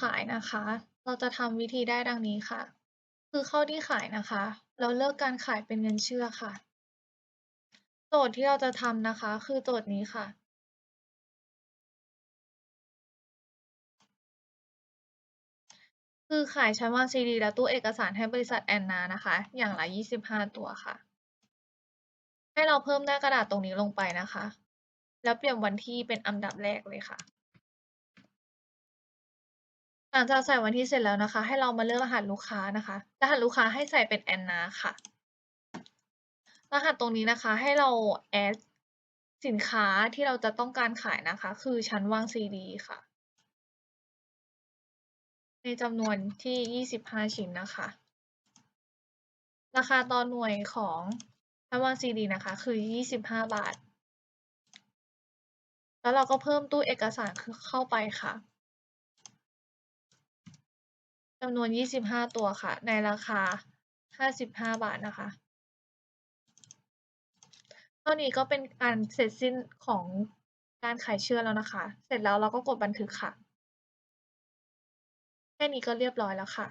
ขายนะคะ เราจะทำวิธีได้ดังนี้ค่ะ คือเข้าที่ขายนะคะ แล้วเลือกการขายเป็นเงินเชื่อค่ะ โจทย์ที่เราจะทำนะคะ คือโจทย์นี้ค่ะ คือขายชั้นวางซีดีและตู้เอกสารให้บริษัทแอนนานะคะ อย่างละ 25 ตัวค่ะ ให้เราเพิ่มหน้ากระดาษตรงนี้ลงไปนะคะ แล้วเปลี่ยนวันที่เป็นอันดับแรกเลยค่ะ หลังจากใส่วันที่เสร็จแล้วนะคะ ให้เรามาเลือกรหัสลูกค้านะคะ รหัสลูกค้าให้ใส่เป็นแอนนาค่ะ รหัสตรงนี้นะคะ ให้เราแอดสินค้าที่เราจะต้องการขายนะคะ คือชั้นวางซีดีค่ะ ในจำนวนที่ 25 ชิ้นนะคะ ราคาต่อหน่วยของชั้นวางซีดีนะคะ คือ 25 บาท แล้วเราก็เพิ่มตู้เอกสารเข้าไปค่ะ จำนวน 25 ตัวค่ะ ในราคา 55 บาทนะคะ เท่านี้ก็เป็นการเสร็จสิ้นของการขายเชื่อแล้วนะคะ เสร็จแล้วเราก็กดบันทึกค่ะ แค่นี้ก็เรียบร้อยแล้วค่ะ